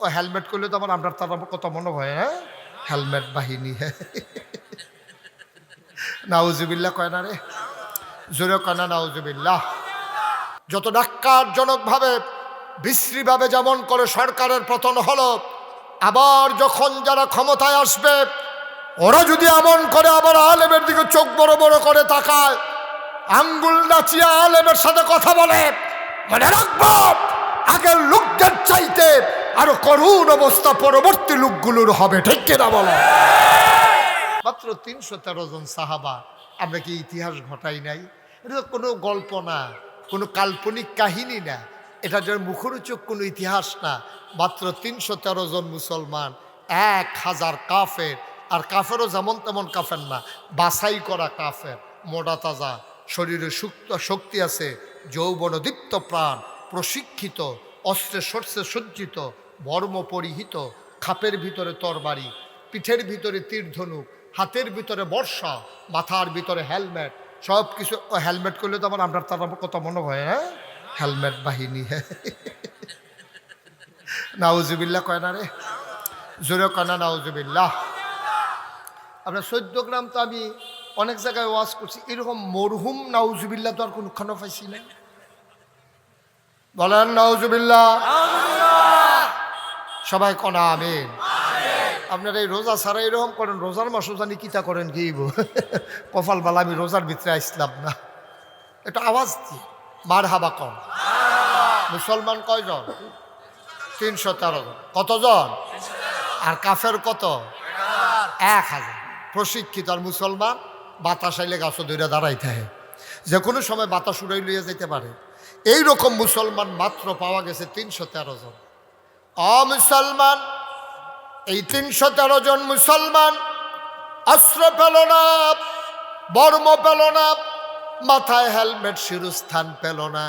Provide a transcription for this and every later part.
ও helmet করলে তো আমার আপনার তার কত মনে হয় হ্যাঁ? হেলমেট বাহিনী হ্যাঁ? নাউজুবিল্লাহ কয় না রে? জোরে কয় না নাউজুবিল্লাহ? যত ডাক্কারজনকভাবে বিশ্রীভাবে যেমন করে সরকারের পতন হলো, আবার যখন যারা ক্ষমতায় আসবে, ওরা যদি এমন করে আবার আলেমের দিকে চোখ বড় বড় করে তাকায়, আঙ্গুল নাচিয়া আলেমের সাথে কথা বলে, মনে রাখব, আগের লোকদের চাইতে আরও করুণ অবস্থা পরবর্তী লোকগুলোর হবে, ঠিক বলো? মাত্র তিনশো তেরো জন সাহাবা, আমরা কি ইতিহাস ঘটাই নাই? এটা তো কোনো গল্প না, কোনো কাল্পনিক কাহিনী না। এটা যে মুখরোচক কোনো ইতিহাস না, মাত্র তিনশো তেরো জন মুসলমান, এক হাজার কাফের, আর কাফেরও যেমন তেমন কাফের না, বাছাই করা কাফের, মোটা তাজা, শরীরে সুক্ত শক্তি আছে, যৌবন দীপ্ত প্রাণ, প্রশিক্ষিত, অস্ত্রে শস্যে সজ্জিত বর্ম পরিহিত, খাপের ভিতরে তরবারি, পিঠের ভিতরে তীরধনুক, হাতের ভিতরে বর্ষা, মাথার ভিতরে হেলমেট সব কিছু হেলমেট করলে তো আমার আপনার তার কত মনে হয় হ্যাঁ? হেলমেট বাহিনী হ্যাঁ? নাউজুবিল্লাহ কয় না রে? জোরে কয় না নাউজুবিল্লাহ? আপনার চোদ্দ গ্রাম তো আমি অনেক জায়গায় ওয়াজ করছি, এরকম মরহুম নাউজুবিল্লাহ তো আর কোনখানে পাইছি না। বলেন নাউজুবিল্লাহ। সবাই কনা আমিন। আপনারা এই রোজা ছাড়া এরকম করেন, রোজার মাসও জানি কিতা করেন কি কপাল বালা আমি রোজার ভিতরে আসলাম না। এটা আওয়াজ দি মার হাবা কম মুসলমান কয়জন? তিনশো তেরো জন। কতজন? আর কাফের কত? এক হাজার। প্রশিক্ষিত আর মুসলমান, বাতাস আইলে গাছ ধরে দাঁড়াইতে হয়। যে কোনো সময় বাতাস উড়াই লইয়া যেতে পারে। এই রকম মুসলমান মাত্র পাওয়া গেছে তিনশো তেরো জন। অমুসলমান, এই তিনশো তেরো জন মুসলমান, অস্ত্র পেল না, বর্ম পেল না, মাথায় হেলমেট শিরস্থান পেল না।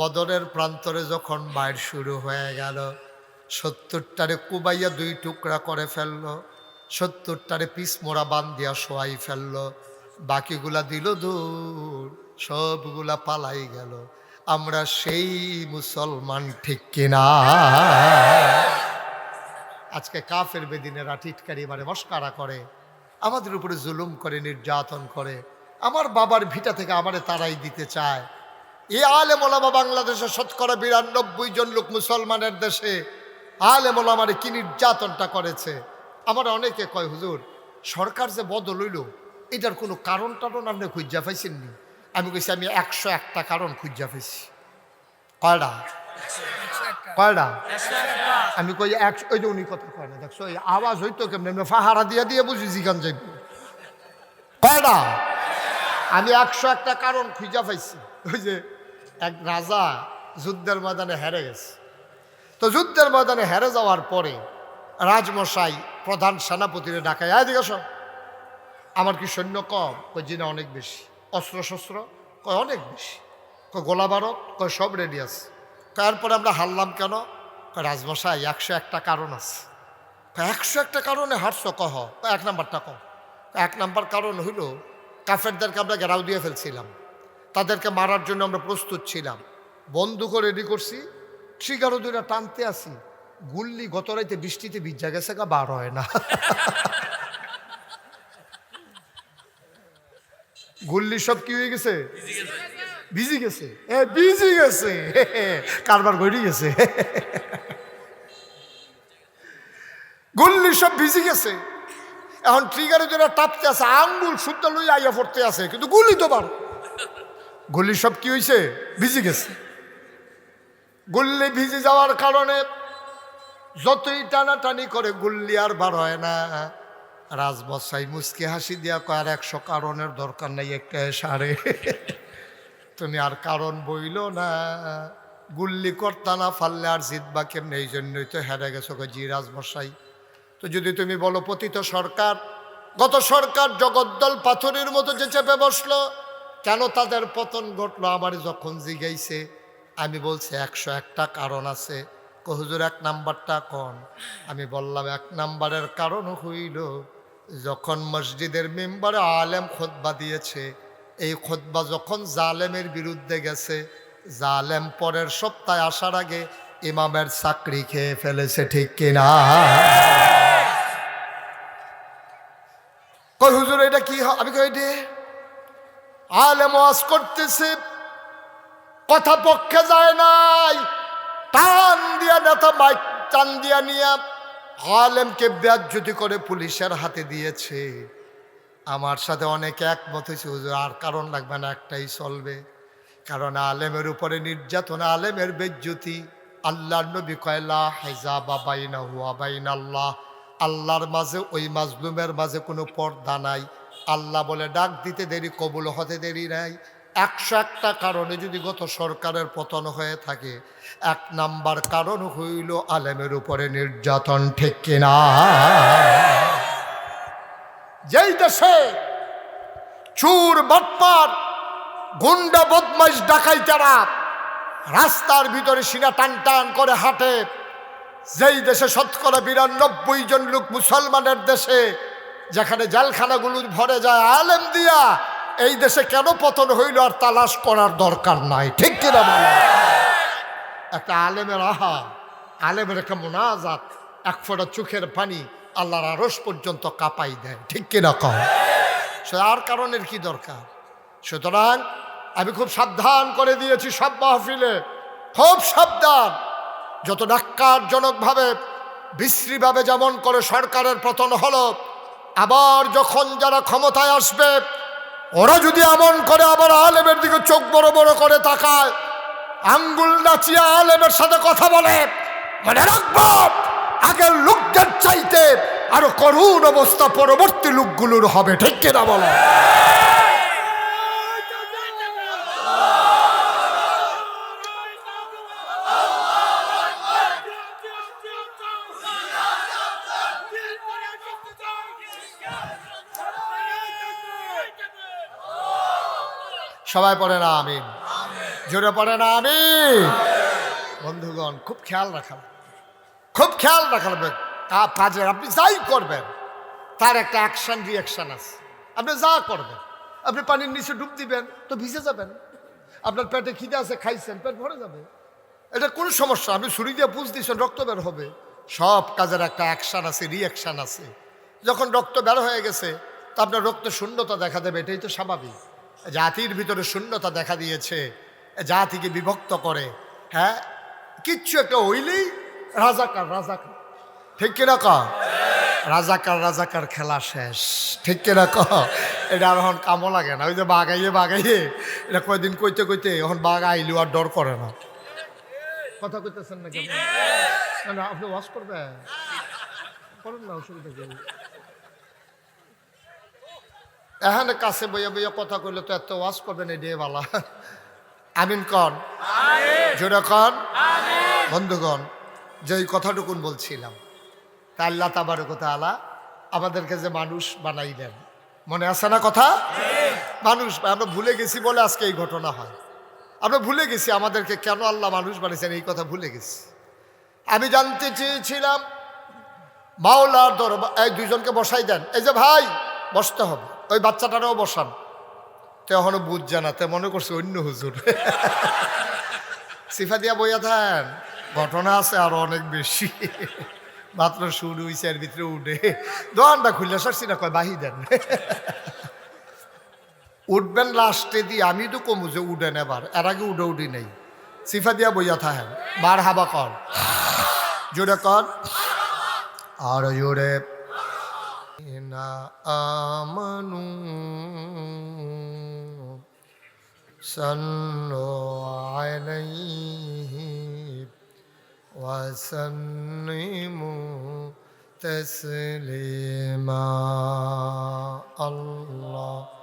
বদরের প্রান্তরে যখন বাইর শুরু হয়ে গেল, সত্তরটারে কুবাইয়া দুই টুকরা করে ফেলল, সত্তরটারে পিস মোড়া বান দিয়া শোয়াই ফেলল, বাকিগুলা দিল দূর, সবগুলা পালাই গেল। আমরা সেই মুসলমান ঠিক কিনা? আজকে কাফের বেদিনেরা টিটকারি মানে মস্কারা করে, আমাদের উপরে জুলুম করে, নির্যাতন করে, আমার বাবার ভিটা থেকে আমারে তারাই দিতে চায়। এ আলে মোলামা বাংলাদেশে শতকরা বিরানব্বই জন লোক মুসলমানের দেশে। আলে মোলামারে কি নির্যাতনটা করেছে? আমার অনেকে কয়, হুজুর, সরকার যে বদল হইল, এটার কোনো কারণ টারণ আপনি খুঁজা পাইছেননি। আমি কইছি, আমি একশো একটা কারণ খুঁজা পাইছি কয়টা কয়টা আমি কই একশো ওই যে উনি কথা কয় না, দেখছ এই আওয়াজ হইতো কেমন? এমনি ফাহারা দিয়ে দিয়ে বুঝি জিগান যাইব। কয়টা আমি একশো একটা কারণ খুঁজা পাইছি। ওই যে এক রাজা যুদ্ধের ময়দানে হেরে গেছে। তো যুদ্ধের ময়দানে হেরে যাওয়ার পরে রাজমশাই প্রধান সেনাপতিরে ডাকায় আয় দিকে আমার কি সৈন্য কম? কই অনেক বেশি। অস্ত্র শস্ত্র কয় অনেক বেশি। কয় গোলা বারত কয় সব রেডি আছে। তারপরে আমরা হারলাম কেন? কয় রাজমশাই, একশো একটা কারণ আছে। একশো একটা কারণে হারছ, কহ। এক নাম্বারটা কহ এক নাম্বার কারণ হইল, কাফেরদেরকে আমরা ঘেরাও দিয়ে ফেলছিলাম। তাদেরকে মারার জন্য আমরা প্রস্তুত ছিলাম। বন্দুকও রেডি করছি। ট্রিগারও দুইটা টানতে আসি গুল্লি গত রাইতে বৃষ্টিতে ভিজা গেছে গা, বার হয় না। গুল্লি সব কি হয়ে গেছে? ভিজি গেছে। এ, ভিজি গেছে। কারবার গড়ি গেছে। গুল্লি সব ভিজি গেছে। এখন ট্রিগারে যারা টাপতে আছে, আঙ্গুল শুদ্ধ লই আইয়া পড়তে আছে, কিন্তু গুলি তো বার গুলি সব কি হয়েছে ভিজি গেছে। গুল্লি ভিজে যাওয়ার কারণে যতই টানাটানি করে, গুল্লি আর বার হয় না। রাজবসাই মুসকে হাসি দিয়া আর একশো কারণের দরকার নেই, একটা সারে তুমি আর কারণ বইল না। গুল্লি কর্তা না ফাললে আর জিতবা কেমনি? এই জন্যই তো হেরে গেছো জি রাজমশাই তো যদি তুমি বলো, পতিত সরকার, গত সরকার জগদ্দল পাথরের মতো যে চেপে বসল, কেন তাদের পতন ঘটলো? আমার যখন জিগাইছে, আমি বলছি, একশো একটা কারণ আছে। কহুজুর এক নাম্বারটা কন? আমি বললাম, এক নাম্বারের কারণ হইল। যখন মসজিদের মেম্বারে আলেম খোদবা দিয়েছে, এই খোদবা যখন জালেমের বিরুদ্ধে গেছে, জালেম পরের সপ্তাহে আসার আগে ইমামের চাকরি খেয়ে ফেলেছে, ঠিক কিনা? কই হুজুর, এটা কি আমি কই রে আলেম ওয়াজ করতেছে, কথা পক্ষে যায় নাই, টান দিয়া নেতা মাইক টান দিয়া নিয়া আলেমকে ব্যাজ্যুতি করে পুলিশের হাতে দিয়েছে, আমার সাথে অনেকে একমত হয়েছে, হুজুর, আর কারণ লাগবে না, একটাই চলবে। কারণ আলেমের উপরে নির্যাতন, আলেমের বেজ্জুতি। আল্লাহর নবী কয়লা হেজা বাবাইনা হুয়া বাইন আল্লাহ আল্লাহর মাঝে, ওই মাজলুমের মাঝে কোনো পর্দা নাই। আল্লাহ বলে, ডাক দিতে দেরি, কবুল হতে দেরি নাই। একশো একটা কারণে যদি গত সরকারের পতন হয়ে থাকে, এক নাম্বার কারণ হইল আলেমের উপরে নির্যাতন, ঠিক কিনা যেই দেশে চুর, বটপার, গুন্ডা, বদমাইশ ডাকাইতারা রাস্তার ভিতরে সিনা টান টান করে হাঁটে, যেই দেশে শতকরা বিরানব্বই জন লোক মুসলমানের দেশে, যেখানে জেলখানাগুলো ভরে যায়, আলেম দিয়া এই দেশে কেন পতন হইল আর তালাশ করার দরকার নাই? ঠিক কিনা বলো একটা আলেমের আহা, আলেমের একটা মোনাজাত, এক ফোঁটা চোখের পানি আল্লাহর আরস পর্যন্ত কাঁপাই দেয়। ঠিক কিনা কম সে আর কারণের কি দরকার? সুতরাং আমি খুব সাবধান করে দিয়েছি সব মাহফিলে। খুব সাবধান। যত ডাক্কারজনকভাবে বিশ্রীভাবে যেমন করে সরকারের পতন হলো, আবার যখন যারা ক্ষমতায় আসবে ওরা যদি এমন করে, আবার আলেমের দিকে চোখ বড় বড় করে তাকায়, আঙ্গুল নাচিয়া আলেমের সাথে কথা বলে, মনে রাখব, আগের লোকদের চাইতে আরও করুণ অবস্থা পরবর্তী লোকগুলোর হবে, ঠিক কিনা বলো? সবাই পড়ে না আমিন। জোরে পড়ে না আমি বন্ধুগণ খুব খেয়াল রাখা খুব খেয়াল রাখা লাগবে। কাজের আপনি যাই করবেন তার একটা অ্যাকশন রিয়াকশন আছে। আপনি যা করবেন আপনি পানির নিচে ডুব দিবেন তো ভিজে যাবেন। আপনার পেটে খিদে আছে খাইছেন পেট ভরে যাবে। এটা কোনো সমস্যা? আপনি ছুরি দিয়ে পুষ দিয়েছেন রক্ত বের হবে। সব কাজের একটা অ্যাকশন আছে রিয়াকশন আছে। যখন রক্ত বের হয়ে গেছে তা আপনার রক্ত শূন্যতা দেখা দেবে এটাই তো স্বাভাবিক। জাতির ভিতরে শূন্যতা দেখা দিয়েছে জাতিকে বিভক্ত করে হ্যাঁ? কিচ্ছু একটা হইলেই রাজাকার রাজাকার। ঠিক কিনা ক? রাজাকার রাজাকার খেলা শেষ। ঠিক কিনা ক? এটা আর এখন কামও লাগে না। ওই যে বাগাইয়ে বাগাইয়ে এটা কয়দিন কইতে কইতে এখন বাঘ আইলেও আর ডর করে না। কথা কইতেছেন না আপনি ওয়াশ করবেন? করেন না অসুবিধা এখানে কাছে বইয়া বইয়া কথা কইলে তো এত ওয়াশ করবেন এই দিয়ে বালা। আমিন কন? জোরে কন? বন্ধুগণ যে এই কথাটুকুন বলছিলাম তা আল্লাহ তাবারকতা আলা আমাদেরকে যে মানুষ বানাই দেন মনে আছে না কথা? মানুষ আমরা ভুলে গেছি বলে আজকে এই ঘটনা হয়। আমরা ভুলে গেছি আমাদেরকে কেন আল্লাহ মানুষ বানিয়েছেন এই কথা ভুলে গেছি। আমি জানতে চেয়েছিলাম মাওলার দরবার এই দুজনকে বসাই দেন। এই যে ভাই বসতে হবে। ওই বাচ্চাটারও বসান। তো এখনও বুঝছে না তে মনে করছে অন্য হুজুর। সিফা দিয়া বইয়া থান ঘটনা আছে আরও অনেক বেশি। মাত্র শুরু হয়েছে এর ভিতরে উঠে। দোকানটা খুললে সারছি না কয়, বাহি দেন। উঠবেন লাস্টে দিয়ে আমি তো কমু যে উঠেন এবার। এর আগে উঠে উঠি নেই। সিফা দিয়া বইয়া থাকেন বার হাবা কর। জোরে কর। আর জোরে الذين آمنوا صلوا عليه وسلموا تسليما اللهم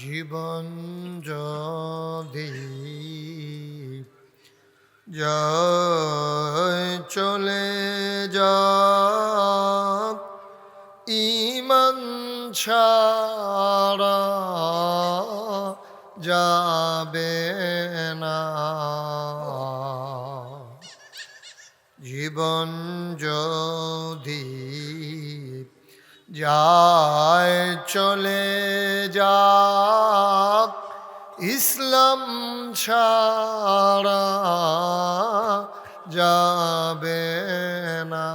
জীবন যদি যায় চলে যা ইমান ছাড়া যাবে না। জীবন যদি যায় চলে যা ছাড়া যাবে না।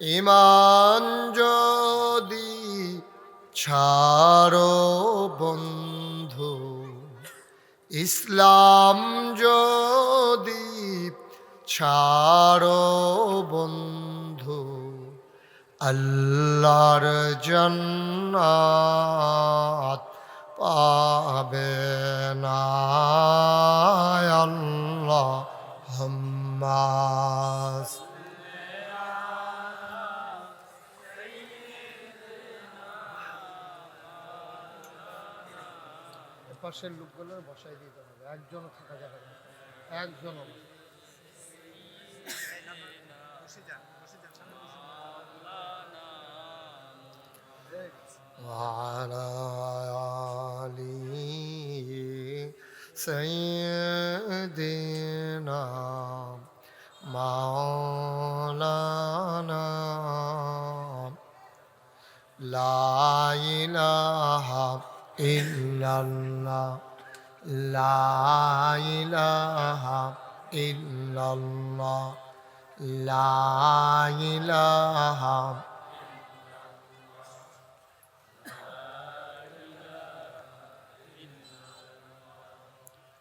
ইমান যদি ছাড়ো বন্ধু ইসলাম যদি ছাড়ো বন্ধু আল্লাহর জন্নাত পাবে না আল্লাহ হাম্মাস পাশের লোকগুলো বসাই দিতে হবে একজনও থাকা যাবে না একজনও না। وعلى آله سيدنا مولانا لا إله إلا الله لا إله إلا الله لا إله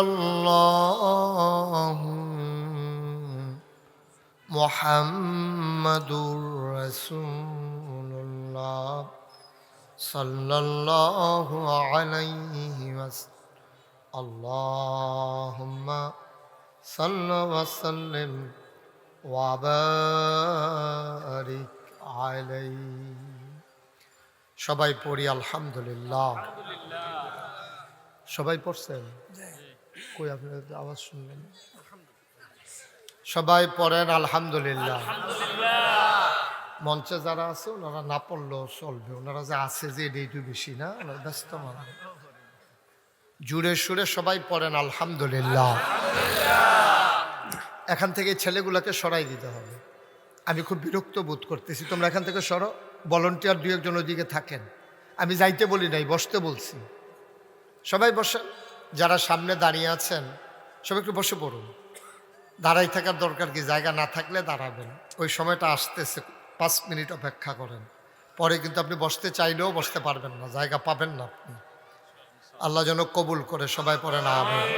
الله محمد رسول الله صلى الله عليه وسلم اللهم صل وسلم وبارك عليه সবাই পড়ি আলহামদুলিল্লাহ সবাই পড়ছেন কই আপনার আওয়াজ শুনলেন সবাই পড়েন আলহামদুলিল্লাহ। মঞ্চে যারা আছে, ওনারা না পড়লেও চলবে। ওনারা যে আছে যে এটা একটু বেশি না? ওনারা ব্যস্ত মানুষ জুড়ে সুরে সবাই পড়েন আলহামদুলিল্লাহ। এখান থেকে ছেলেগুলোকে সরাই দিতে হবে। আমি খুব বিরক্ত বোধ করতেছি। তোমরা এখান থেকে সরো। ভলন্টিয়ার দু একজন ওদিকে থাকেন। আমি যাইতে বলি নাই, বসতে বলছি। সবাই বসেন। যারা সামনে দাঁড়িয়ে আছেন, সবাই একটু বসে পড়ুন। দাঁড়াই থাকার দরকার কি? জায়গা না থাকলে দাঁড়াবেন। ওই সময়টা আসতেছে, পাঁচ মিনিট অপেক্ষা করেন। পরে কিন্তু আপনি বসতে চাইলেও বসতে পারবেন না, জায়গা পাবেন না আপনি। আল্লাহ যেন কবুল করে, সবাই পড়েন, আমিন।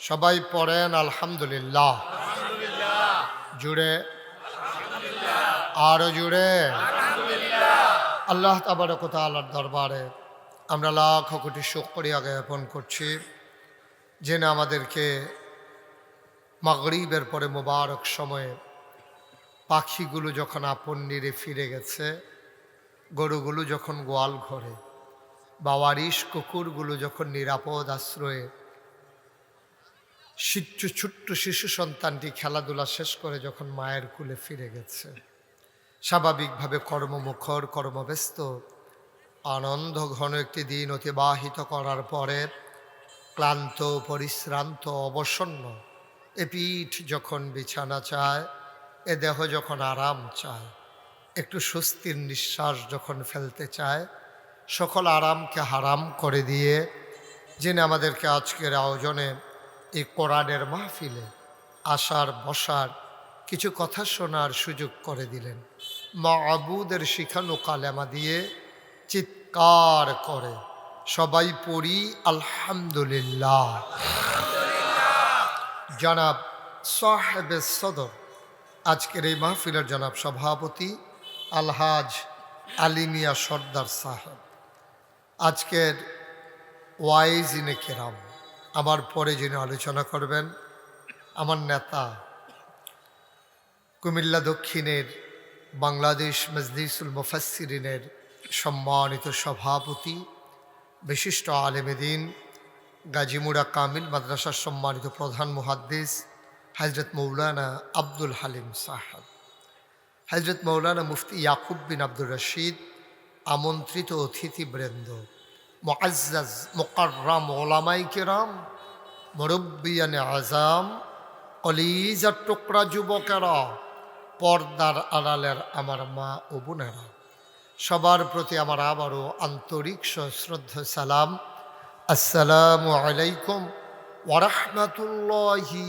সবাই পড়েন, আলহামদুলিল্লাহ। জুড়ে, আরও জুড়ে। আল্লাহ তাবারকতা আল্লাহর দরবারে আমরা লাখ কোটি শুক্রিয়া জ্ঞাপন করছি জেনে আমাদেরকে মাগরিবের পরে মোবারক সময়ে পাখিগুলো যখন আপন নিরে ফিরে গেছে, গরুগুলো যখন গোয়াল ঘরে, বাওয়ারিশ কুকুরগুলো যখন নিরাপদ আশ্রয়ে শিচ্ছু ছোট্ট শিশু সন্তানটি খেলাধুলা শেষ করে যখন মায়ের কুলে ফিরে গেছে। স্বাভাবিকভাবে কর্মমুখর, কর্মব্যস্ত আনন্দ ঘন একটি দিন অতিবাহিত করার পরে ক্লান্ত, পরিশ্রান্ত, অবসন্ন। এ পিঠ যখন বিছানা চায়, এ দেহ যখন আরাম চায়, একটু স্বস্তির নিঃশ্বাস যখন ফেলতে চায়, সকল আরামকে হারাম করে দিয়ে যিনি আমাদেরকে আজকের আয়োজনে এই কোরআনের মাহফিলে আসার, বসার কিছু কথা শোনার সুযোগ করে দিলেন। মা আবুদের শিখানো কালেমা দিয়ে চিৎকার করে সবাই পড়ি আলহামদুলিল্লাহ। জনাব সাহেবে সদর। আজকের এই মাহফিলের জনাব সভাপতি আলহাজ আলিমিয়া সর্দার সাহেব। আজকের ওয়াইজ ইনে কেরাম। আমার পরে যিনি আলোচনা করবেন, আমার নেতা কুমিল্লা দক্ষিণের বাংলাদেশ মজলিসুল মুফাসসিরিনের সম্মানিত সভাপতি, বিশিষ্ট আলেমেদিন গাজীমুড়া কামিল মাদ্রাসার সম্মানিত প্রধান মুহাদ্দিস হজরত মৌলানা আব্দুল হালিম সাহেব। হজরত মৌলানা মুফতি ইয়াকুব বিন আব্দুর রশিদ, আমন্ত্রিত অতিথিবৃন্দ মুআজ্জাজ মুকাররাম ওলামাই কেরাম, মুরব্বিয়ানে আজাম কলিজার টুকরা যুবকেরা, পর্দার আড়ালের আমার মা ও বোনেরা। সবার প্রতি আমার আবারও আন্তরিক শ্রদ্ধা সালাম। আসসালামু আলাইকুম ওরহমতুল্লাহি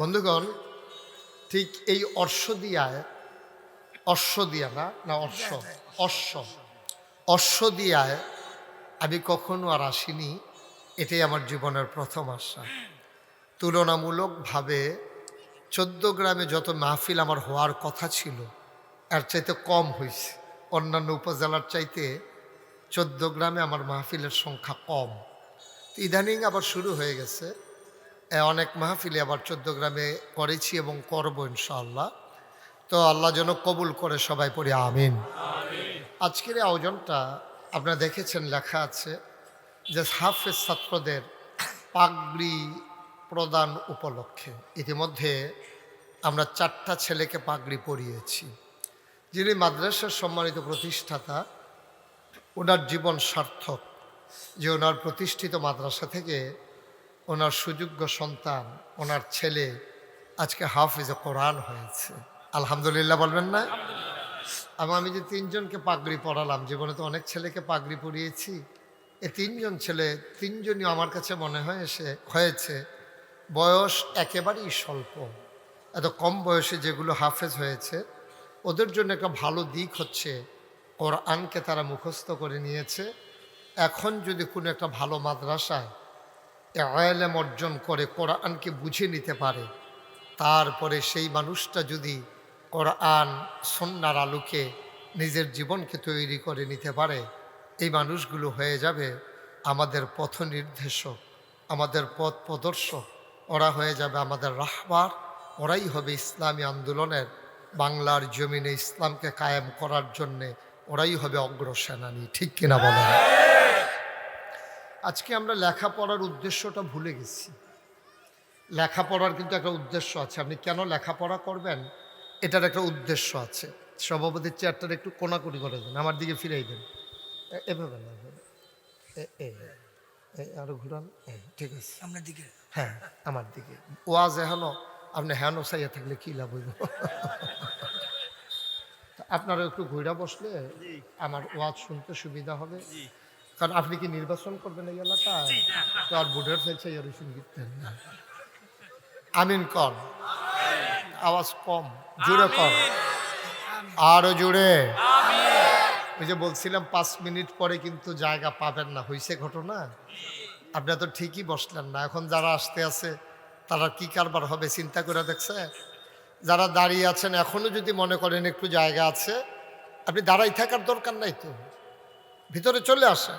বন্ধুগণ, ঠিক এই অর্শ দিয়ায় অশ্ব দিয়া না না অশ্ব অশ্ব অশ্ব দিয়ায় আমি কখনো আর আসিনি, এটাই আমার জীবনের প্রথম আশা। তুলনামূলকভাবে চোদ্দ গ্রামে যত মাহফিল আমার হওয়ার কথা ছিল, এর চাইতে কম হয়েছে। অন্যান্য উপজেলার চাইতে চোদ্দ গ্রামে আমার মাহফিলের সংখ্যা কম। ইদানিং আবার শুরু হয়ে গেছে। অনেক মাহফিলে আবার চোদ্দ গ্রামে করেছি এবং করব ইনশাআল্লাহ। তো আল্লাহ যেন কবুল করে সবাই পড়ি, আমিন। আজকের আয়োজনটা আপনারা দেখেছেন লেখা আছে যে হাফেজ ছাত্রদের পাগড়ি প্রদান উপলক্ষে। ইতিমধ্যে আমরা চারটা ছেলেকে পাগড়ি পরিয়েছি। যিনি মাদ্রাসার সম্মানিত প্রতিষ্ঠাতা, ওনার জীবন সার্থক। যে ওনার প্রতিষ্ঠিত মাদ্রাসা থেকে ওনার সুযোগ্য সন্তান, ওনার ছেলে আজকে হাফিজে কোরআন হয়েছে। আলহামদুলিল্লাহ বলবেন না? আমি যে তিনজনকে পাগড়ি পড়ালাম জীবনে তো অনেক ছেলেকে পাগড়ি পরিয়েছি। এ তিনজন ছেলে, তিনজনই আমার কাছে মনে হয় এসে, হয়েছে বয়স একেবারেই স্বল্প। এত কম বয়সে যেগুলো হাফেজ হয়েছে, ওদের জন্য একটা ভালো দিক হচ্ছে, কোরআনকে তারা মুখস্থ করে নিয়েছে। এখন যদি কোনো একটা ভালো মাদ্রাসায় আয়ালেম অর্জন করে, কোরআনকে বুঝে নিতে পারে, তারপরে সেই মানুষটা যদি কোরআন সন্ন্যার আলোকে নিজের জীবনকে তৈরি করে নিতে পারে, এই মানুষগুলো হয়ে যাবে আমাদের পথ নির্দেশক আমাদের পথ প্রদর্শক। ওরা হয়ে যাবে আমাদের রাহবার। ওরাই হবে ইসলামী আন্দোলনের, বাংলার জমিনে ইসলামকে কায়েম করার জন্যে ওরাই হবে অগ্রসেনানী। ঠিক কিনা বলেন? আজকে আমরা লেখাপড়ার উদ্দেশ্যটা ভুলে গেছি। লেখাপড়ার কিন্তু একটা উদ্দেশ্য আছে। আপনি কেন লেখাপড়া করবেন? এটার একটা উদ্দেশ্য আছে। সভাপতির চেয়ারটার একটু কোনাকুনি করে দেন, আমার দিকে ফিরাই দেন। এভাবে না আরও ঘুরান। ঠিক আছে। আপনার দিকে। হ্যাঁ আমার দিকে। ওয়াজ এখনও আপনি হ্যান সাইয়া থাকলে কি লাভ হইব? আপনারা একটু ঘুরা বসলে আমার ওয়াজ শুনতে সুবিধা হবে। কারণ আপনি কি নির্বাচন করবেন এই এলাকায়? তো আর ভোটার চাইছে এর সঙ্গীতেন না। আমিন কর আওয়াজ কম জোরে কর আরও জোরে। ওই যে বলছিলাম পাঁচ মিনিট পরে কিন্তু জায়গা পাবেন না। হয়েছে ঘটনা? আপনারা তো ঠিকই বসলেন না। এখন যারা আসতে আছে, তারা কি কারবার হবে চিন্তা করে দেখছে? যারা দাঁড়িয়ে আছেন এখনও যদি মনে করেন একটু জায়গা আছে, আপনি দাঁড়াই থাকার দরকার নাই তো। ভিতরে চলে আসেন।